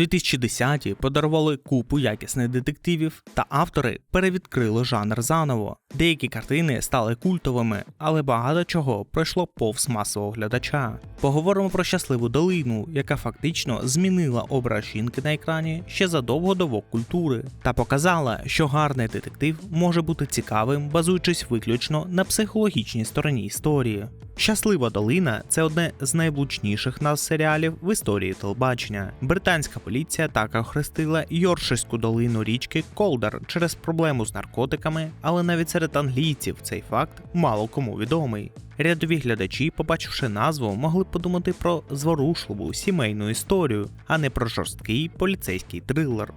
2010-ті подарували купу якісних детективів, та автори перевідкрили жанр заново. Деякі картини стали культовими, але багато чого пройшло повз масового глядача. Поговоримо про щасливу долину, яка фактично змінила образ жінки на екрані ще задовго до вок культури, та показала, що гарний детектив може бути цікавим, базуючись виключно на психологічній стороні історії. Щаслива долина це одне з найблучніших нас серіалів в історії телебачення. Британська поліція так охрестила Йорширську долину річки Колдер через проблему з наркотиками, але навіть серед англійців цей факт мало кому відомий. Рядові глядачі, побачивши назву, могли подумати про зворушливу сімейну історію, а не про жорсткий поліцейський трилер.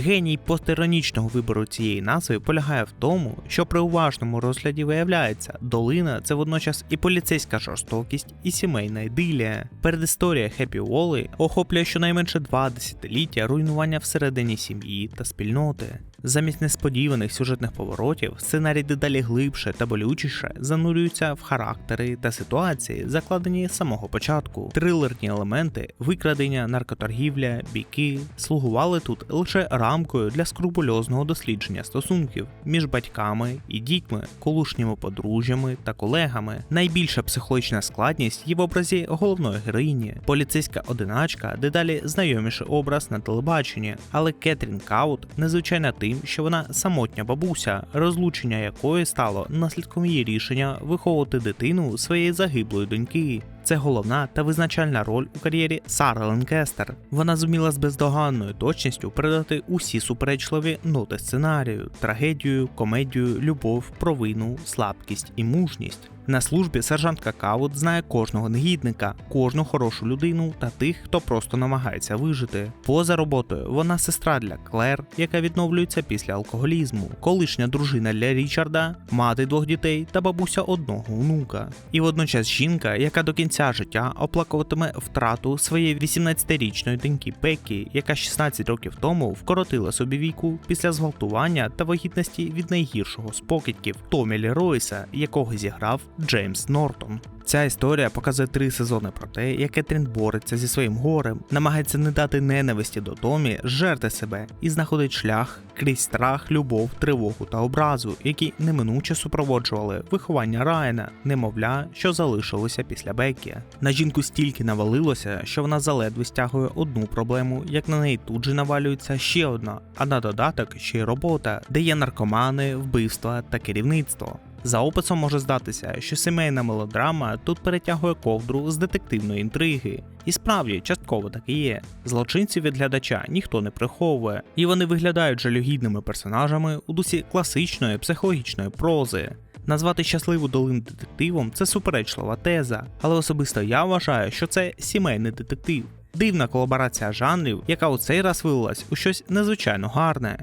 Геній постіронічного вибору цієї назви полягає в тому, що при уважному розгляді виявляється, долина це водночас і поліцейська жорстокість, і сімейна ідилія. Передісторія Хеппі Уолли охоплює щонайменше два десятиліття руйнування всередині сім'ї та спільноти. Замість несподіваних сюжетних поворотів, сценарій дедалі глибше та болючіше занурюються в характери та ситуації, закладені з самого початку. Трилерні елементи, викрадення, наркоторгівля, бійки слугували тут лише рамкою для скрупульозного дослідження стосунків між батьками і дітьми, колишніми подружжями та колегами. Найбільша психологічна складність є в образі головної героїні. Поліцейська одиначка дедалі знайоміший образ на телебаченні, але Кетрін Каут незвичайна тим, що вона самотня бабуся, розлучення якої стало наслідком її рішення виховувати дитину своєї загиблої доньки. Це головна та визначальна роль у кар'єрі Сари Ленкестер. Вона зуміла з бездоганною точністю передати усі суперечливі ноти сценарію, трагедію, комедію, любов, провину, слабкість і мужність. На службі сержантка Каут знає кожного негідника, кожну хорошу людину та тих, хто просто намагається вижити. Поза роботою вона сестра для Клер, яка відновлюється після алкоголізму, колишня дружина для Річарда, мати двох дітей та бабуся одного онука. І водночас жінка, яка до кінця життя оплакуватиме втрату своєї 18-річної доньки Пекі, яка 16 років тому вкоротила собі віку після зґвалтування та вагітності від найгіршого з покидьків Томі Лі Ройса, якого зіграв Джеймс Нортон. Ця історія показує три сезони про те, як Кетрін бореться зі своїм горем, намагається не дати ненависті до Томі, жерти себе і знаходить шлях крізь страх, любов, тривогу та образу, які неминуче супроводжували виховання Райана, немовля, що залишилося після Бекі. На жінку стільки навалилося, що вона заледве стягує одну проблему, як на неї тут же навалюється ще одна, а на додаток ще й робота, де є наркомани, вбивства та керівництво. За описом може здатися, що сімейна мелодрама тут перетягує ковдру з детективної інтриги. І справді, частково так і є. Злочинців від глядача ніхто не приховує, і вони виглядають жалюгідними персонажами у дусі класичної психологічної прози. Назвати щасливу долину детективом це суперечлива теза, але особисто я вважаю, що це сімейний детектив. Дивна колаборація жанрів, яка у цей раз вилилась у щось незвичайно гарне.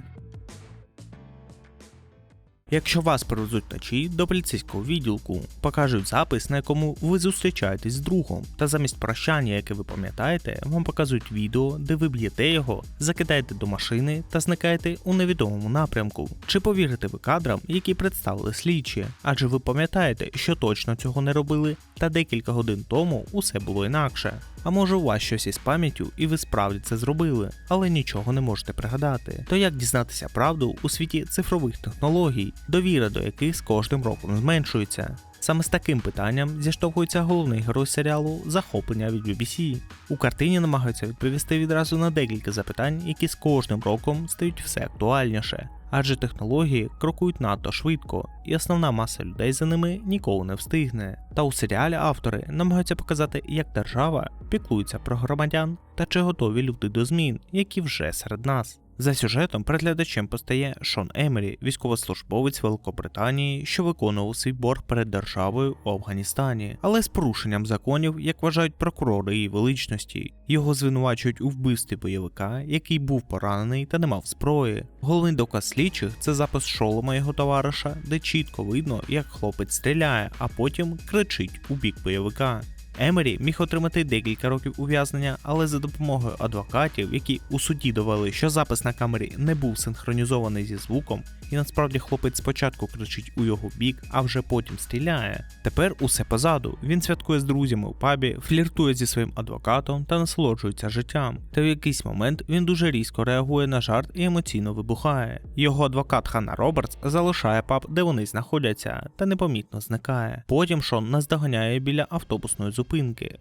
Якщо вас привезуть вночі до поліцейського відділку, покажуть запис, на якому ви зустрічаєтесь з другом, та замість прощання, яке ви пам'ятаєте, вам показують відео, де ви б'єте його, закидаєте до машини та зникаєте у невідомому напрямку. Чи повірите ви кадрам, які представили слідчі? Адже ви пам'ятаєте, що точно цього не робили, та декілька годин тому усе було інакше. А може у вас щось із пам'яттю, і ви справді це зробили, але нічого не можете пригадати. То як дізнатися правду у світі цифрових технологій, довіра до яких з кожним роком зменшується? Саме з таким питанням зіштовхується головний герой серіалу Захоплення від BBC. У картині намагаються відповісти відразу на декілька запитань, які з кожним роком стають все актуальніше. Адже технології крокують надто швидко, і основна маса людей за ними ніколи не встигне. Та у серіалі автори намагаються показати, як держава піклується про громадян та чи готові люди до змін, які вже серед нас. За сюжетом перед глядачем постає Шон Емері, військовослужбовець Великобританії, що виконував свій борг перед державою у Афганістані, але з порушенням законів, як вважають прокурори її величності. Його звинувачують у вбивстві бойовика, який був поранений та не мав зброї. Головний доказ слідчих це запис шолома його товариша, де чітко видно, як хлопець стріляє, а потім кричить у бік бойовика. Емері міг отримати декілька років ув'язнення, але за допомогою адвокатів, які у суді довели, що запис на камері не був синхронізований зі звуком, і насправді хлопець спочатку кричить у його бік, а вже потім стріляє. Тепер усе позаду. Він святкує з друзями у пабі, фліртує зі своїм адвокатом та насолоджується життям. Та в якийсь момент він дуже різко реагує на жарт і емоційно вибухає. Його адвокат Ханна Робертс залишає паб, де вони знаходяться, та непомітно зникає. Потім Шон наздоганяє біля автобусної зупинки.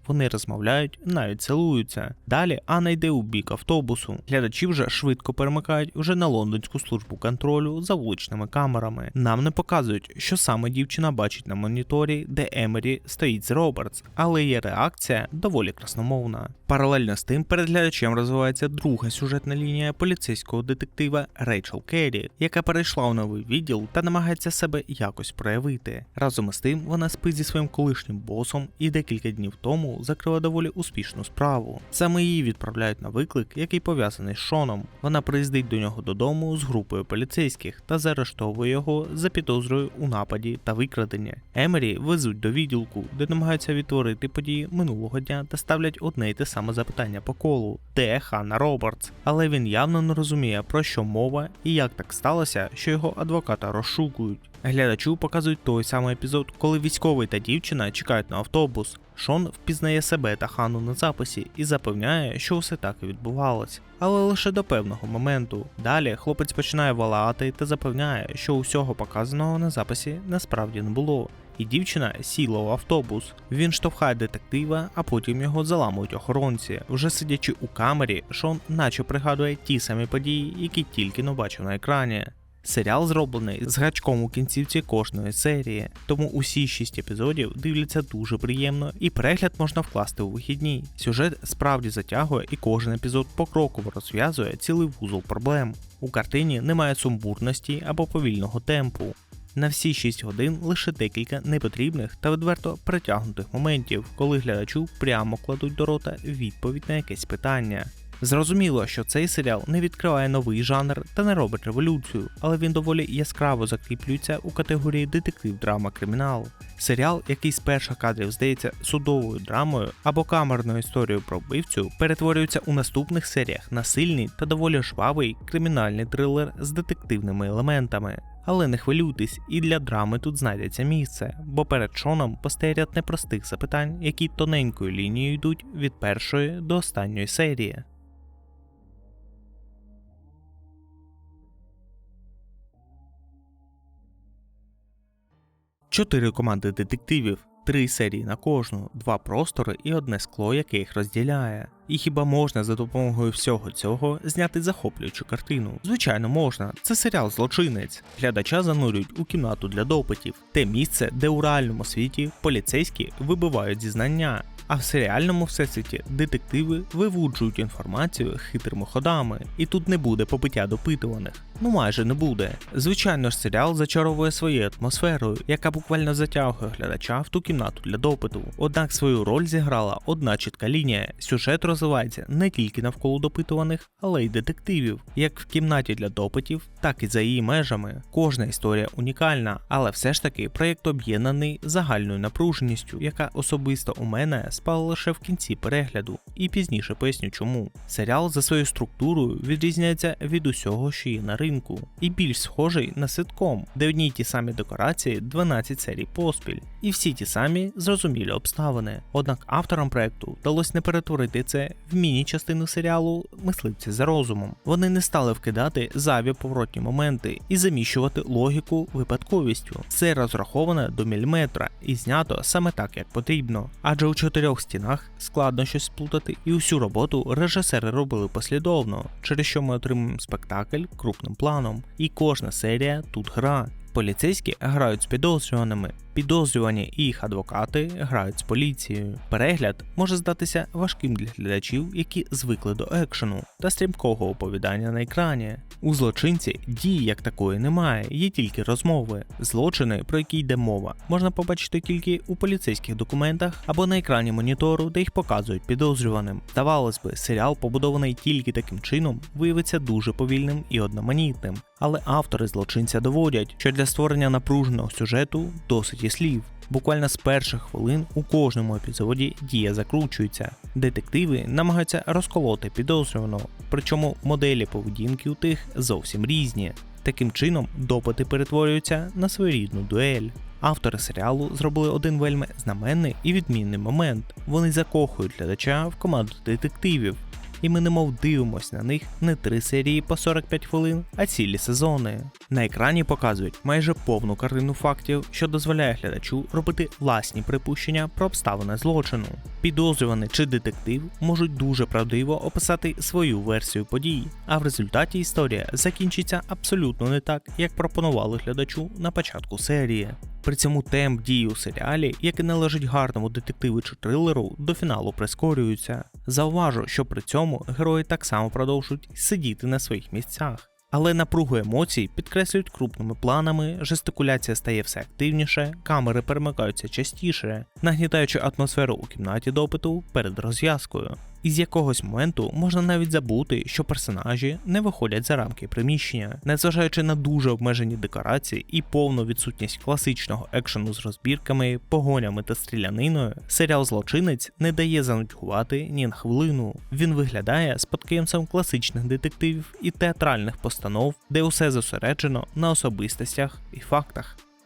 Вони розмовляють, навіть цілуються. Далі Анна йде у бік автобусу. Глядачі вже швидко перемикають вже на лондонську службу контролю за вуличними камерами. Нам не показують, що саме дівчина бачить на моніторі, де Емері стоїть з Робертс, але її реакція доволі красномовна. Паралельно з тим перед глядачем розвивається друга сюжетна лінія поліцейського детектива Рейчел Керрі, яка перейшла у новий відділ та намагається себе якось проявити. Разом із тим вона спить зі своїм колишнім босом і декілька днів тому закрила доволі успішну справу. Саме її відправляють на виклик, який пов'язаний з Шоном. Вона приїздить до нього додому з групою поліцейських та заарештовує його за підозрою у нападі та викраденні. Емері везуть до відділку, де намагаються відтворити події минулого дня та ставлять одне й те саме запитання по колу: де Ханна Робертс? Але він явно не розуміє, про що мова і як так сталося, що його адвоката розшукують. Глядачу показують той самий епізод, коли військовий та дівчина чекають на автобус. Шон впізнає себе та Хану на записі і запевняє, що все так і відбувалось. Але лише до певного моменту. Далі хлопець починає валати та запевняє, що усього показаного на записі насправді не було. І дівчина сіла у автобус. Він штовхає детектива, а потім його заламують охоронці. Вже сидячи у камері, Шон наче пригадує ті самі події, які тільки но бачив на екрані. Серіал зроблений з гачком у кінцівці кожної серії, тому усі шість епізодів дивляться дуже приємно, і перегляд можна вкласти у вихідні. Сюжет справді затягує, і кожен епізод покроково розв'язує цілий вузол проблем. У картині немає сумбурності або повільного темпу. На всі 6 годин лише декілька непотрібних та відверто притягнутих моментів, коли глядачу прямо кладуть до рота відповідь на якесь питання. Зрозуміло, що цей серіал не відкриває новий жанр та не робить революцію, але він доволі яскраво закріплюється у категорії детектив драма кримінал. Серіал, який з перших кадрів здається судовою драмою або камерною історією про вбивцю, перетворюється у наступних серіях на сильний та доволі жвавий кримінальний трилер з детективними елементами. Але не хвилюйтесь, і для драми тут знайдеться місце, бо перед Шоном постає ряд непростих запитань, які тоненькою лінією йдуть від першої до останньої серії. Чотири команди детективів, три серії на кожну, два простори і одне скло, яке їх розділяє. І хіба можна за допомогою всього цього зняти захоплюючу картину? Звичайно, можна. Це серіал Злочинець. Глядача занурюють у кімнату для допитів, те місце, де у реальному світі поліцейські вибивають зізнання. А в серіальному всесвіті детективи вивуджують інформацію хитрими ходами, і тут не буде побиття допитуваних. Ну майже не буде. Звичайно ж, серіал зачаровує своєю атмосферою, яка буквально затягує глядача в ту кімнату для допиту. Однак свою роль зіграла одна чітка лінія. Сюжет розвивається не тільки навколо допитуваних, але й детективів, як в кімнаті для допитів, так і за її межами. Кожна історія унікальна, але все ж таки проєкт об'єднаний загальною напруженістю, яка особисто у мене спала лише в кінці перегляду, і пізніше поясню чому. Серіал за своєю структурою відрізняється від усього, що є на ринку, і більш схожий на ситком, де одні й ті самі декорації 12 серій поспіль, і всі ті самі зрозумілі обставини. Однак авторам проекту вдалося не перетворити це в міні-частину серіалу Мисливці за розумом. Вони не стали вкидати зайві поворотні моменти і заміщувати логіку випадковістю. Це розраховане до міліметра і знято саме так, як потрібно. Адже у чотирьох стінах складно щось сплутати, і усю роботу режисери робили послідовно, через що ми отримуємо спектакль крупним планом. І кожна серія тут гра. Поліцейські грають з підозрюваними, підозрювані і їх адвокати грають з поліцією. Перегляд може здатися важким для глядачів, які звикли до екшену та стрімкого оповідання на екрані. У злочинці дії як такої немає, є тільки розмови. Злочини, про які йде мова, можна побачити тільки у поліцейських документах або на екрані монітору, де їх показують підозрюваним. Здавалось би, серіал, побудований тільки таким чином, виявиться дуже повільним і одноманітним. Але автори злочинця доводять, що для створення напруженого сюжету досить і слів. Буквально з перших хвилин у кожному епізоді дія закручується. Детективи намагаються розколоти підозрюваного, причому моделі поведінки у тих зовсім різні. Таким чином, допити перетворюються на своєрідну дуель. Автори серіалу зробили один вельми знаменний і відмінний момент. Вони закохують глядача в команду детективів, і ми немов дивимось на них не три серії по 45 хвилин, а цілі сезони. На екрані показують майже повну картину фактів, що дозволяє глядачу робити власні припущення про обставини злочину. Підозрюваний чи детектив можуть дуже правдиво описати свою версію подій, а в результаті історія закінчиться абсолютно не так, як пропонували глядачу на початку серії. При цьому темп дії у серіалі, який належить гарному детективу чи трилеру, до фіналу прискорюється. Зауважу, що при цьому герої так само продовжують сидіти на своїх місцях. Але напругу емоцій підкреслюють крупними планами, жестикуляція стає все активніше, камери перемикаються частіше, нагнітаючи атмосферу у кімнаті допиту перед розв'язкою. І з якогось моменту можна навіть забути, що персонажі не виходять за рамки приміщення, незважаючи на дуже обмежені декорації і повну відсутність класичного екшену з розбірками, погонями та стріляниною, серіал Злочинець не дає занудьгувати ні на хвилину. Він виглядає спадкоємцем класичних детективів і театральних постанов, де усе зосереджено на особистостях і фактах.